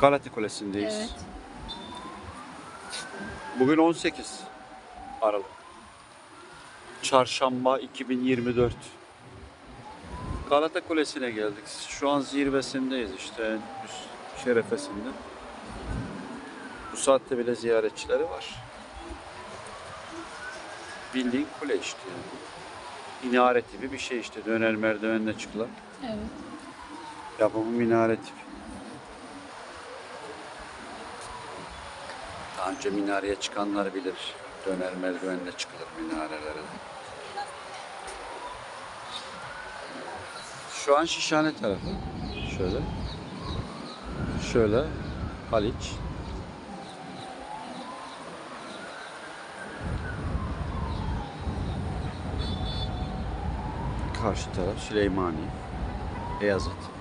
Galata Kulesi'ndeyiz. Evet. Bugün 18 Aralık. Çarşamba 2024. Galata Kulesi'ne geldik. Şu an zirvesindeyiz işte üst şerefesinde. Bu saatte bile ziyaretçileri var. Bildiğin kule işte yani. Minare tipi bir şey işte döner merdivenle çıkılan. Evet. Yapımı minare tipi. Daha önce minareye çıkanlar bilir. Döner merdivenle çıkılır minarelere. Şu an Şişhane tarafı. Şöyle. Şöyle Haliç. Karşı taraf Süleymaniye. Beyazıt.